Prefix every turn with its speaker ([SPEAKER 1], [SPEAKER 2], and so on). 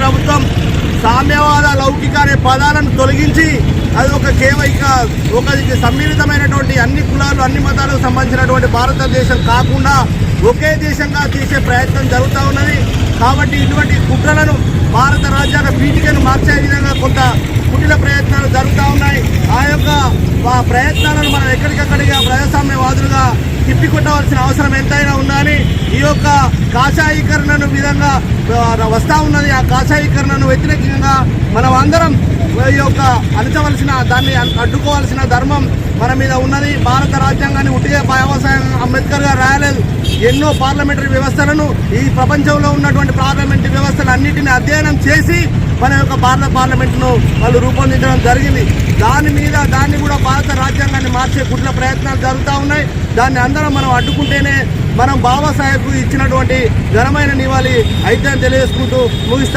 [SPEAKER 1] ప్రభుత్వం సామ్యవాద లౌకిక అనే పదాలను తొలగించి అది ఒక కేవైక ఒక సమ్మిళితమైనటువంటి అన్ని కులాలు అన్ని మతాలకు సంబంధించినటువంటి భారతదేశం కాకుండా ఒకే దేశంగా చేసే ప్రయత్నం జరుగుతూ ఉన్నది. కాబట్టి ఇటువంటి కుట్రలను భారత రాజ్యాంగ పీఠికను మార్చే విధంగా కొంత కుటిల ప్రయత్నాలు జరుగుతూ ఉన్నాయి. ఆ యొక్క ఆ ప్రయత్నాలను మనం ఎక్కడికక్కడిగా ప్రజాస్వామ్యవాదులుగా తిప్పికొట్టవలసిన అవసరం ఎంతైనా ఉందని ఈ కాషాయీకరణను విధంగా వస్తూ వస్తా ఉన్నది. ఆ కాషాయీకరణను వ్యతిరేకంగా మనం అందరం ఈ యొక్క అణచవలసిన దాన్ని అడ్డుకోవాల్సిన ధర్మం మన మీద ఉన్నది. భారత రాజ్యాంగాన్ని ఉట్టిగా బాబాసాహెబ్ అంబేద్కర్ గారు రాయలేదు. ఎన్నో పార్లమెంటరీ వ్యవస్థలను ఈ ప్రపంచంలో ఉన్నటువంటి పార్లమెంటరీ వ్యవస్థలు అన్నింటినీ అధ్యయనం చేసి మన యొక్క భారత పార్లమెంట్ను వాళ్ళు రూపొందించడం జరిగింది. దాని మీద దాన్ని కూడా భారత రాజ్యాంగాన్ని మార్చే కుట్ల ప్రయత్నాలు జరుగుతూ ఉన్నాయి. దాన్ని అందరం మనం అడ్డుకుంటే మనం బాబాసాహెబ్కు ఇచ్చినటువంటి ఘనమైన నివాళి అయితే తెలియజేసుకుంటూ ముగిస్తాం